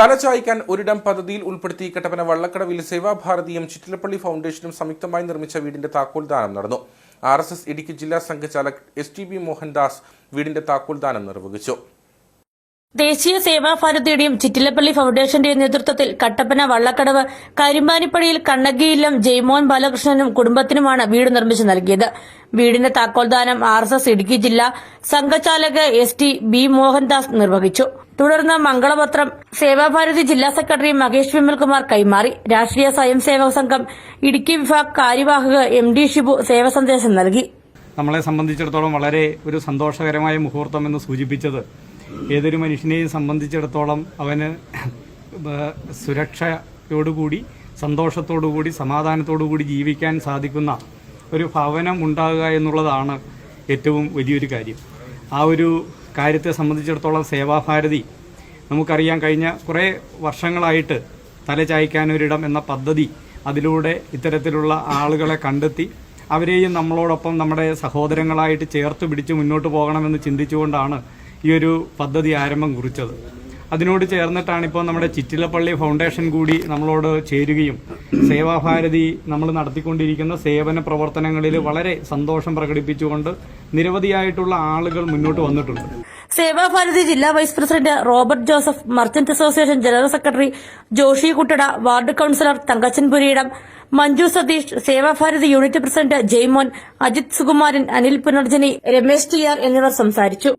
തലചായ്ക്കാൻ ഒരിടം പദ്ധതിയിൽ ഉൾപ്പെടുത്തി കട്ടപ്പന വള്ളക്കടവിൽ സേവാഭാരതിയും ചിറ്റിലപ്പള്ളി ഫൗണ്ടേഷനും സംയുക്തമായി നിർമ്മിച്ച വീടിന്റെ താക്കോൽ ദാനം നടന്നു. ആർ എസ് എസ് ഇടുക്കി ജില്ലാ സംഘചാലക് എസ് ടി ബി മോഹൻദാസ് വീടിന്റെ താക്കോൽ ദാനം നിർവഹിച്ചു. ദേശീയ സേവാഭാരതിയുടെയും ചിറ്റിലപ്പള്ളി ഫൗണ്ടേഷന്റെയും നേതൃത്വത്തിൽ കട്ടപ്പന വള്ളക്കടവ് കരിമ്പാനിപ്പടിയിൽ കണ്ണകിയില്ലം ജയ്മോൻ ബാലകൃഷ്ണനും കുടുംബത്തിനുമാണ് വീട് നിർമ്മിച്ചു നൽകിയത്. വീടിന്റെ താക്കോൽദാനം ആർ എസ് എസ് ഇടുക്കി ജില്ലാ സംഘചാലക് എസ് ടി ബി മോഹൻദാസ് നിർവഹിച്ചു. തുടർന്ന് മംഗളപത്രം സേവാഭാരതി ജില്ലാ സെക്രട്ടറി മഹേഷ് വിമൽകുമാർ കൈമാറി. രാഷ്ട്രീയ സ്വയം സേവക സംഘം ഇടുക്കി വിഭാഗ് കാര്യവാഹക എം ഡി ഷിബു സേവസന്ദേശം നൽകി. നമ്മളെ സംബന്ധിച്ചിടത്തോളം വളരെ ഒരു സന്തോഷകരമായ മുഹൂർത്തം എന്ന് സൂചിപ്പിച്ചത് ഏതൊരു മനുഷ്യനെയും സംബന്ധിച്ചിടത്തോളം അവന് സുരക്ഷയോടുകൂടി സന്തോഷത്തോടുകൂടി സമാധാനത്തോടുകൂടി ജീവിക്കാൻ സാധിക്കുന്ന ഒരു ഭവനം ഉണ്ടാകുക എന്നുള്ളതാണ് ഏറ്റവും വലിയൊരു കാര്യം. ആ ഒരു കാര്യത്തെ സംബന്ധിച്ചിടത്തോളം സേവാഭാരതി നമുക്കറിയാം കഴിഞ്ഞ കുറേ വർഷങ്ങളായിട്ട് തലചായ്ക്കാനൊരിടം എന്ന പദ്ധതി അതിലൂടെ ഇത്തരത്തിലുള്ള ആളുകളെ കണ്ടെത്തി അവരെയും നമ്മളോടൊപ്പം നമ്മുടെ സഹോദരങ്ങളായിട്ട് ചേർത്ത് പിടിച്ച് മുന്നോട്ട് പോകണമെന്ന് ചിന്തിച്ചുകൊണ്ടാണ് ഈ ഒരു പദ്ധതി ആരംഭം കുറിച്ചത്. അതിനോട് ചേർന്നിട്ടാണ് ഇപ്പോൾ നമ്മുടെ ചിറ്റിലപ്പള്ളി ഫൗണ്ടേഷൻ കൂടി നമ്മളോട് ചേരുകയും സേവാഭാരതി നമ്മൾ നടത്തിക്കൊണ്ടിരിക്കുന്ന സേവന പ്രവർത്തനങ്ങളിൽ വളരെ സന്തോഷം പ്രകടിപ്പിച്ചുകൊണ്ട് നിരവധിയായിട്ടുള്ള ആളുകൾ മുന്നോട്ട് വന്നിട്ടുണ്ട്. സേവാഭാരതി ജില്ലാ vice president Robert Joseph merchant association general secretary Joshi Kuttada ward councillor Thankachan Pureedam Manju Satheesh Sevabharati unit president Jaimon Ajith Sukumaran Anil Punarjani Ramesh T R എന്നിവർ സംസാരിച്ചു.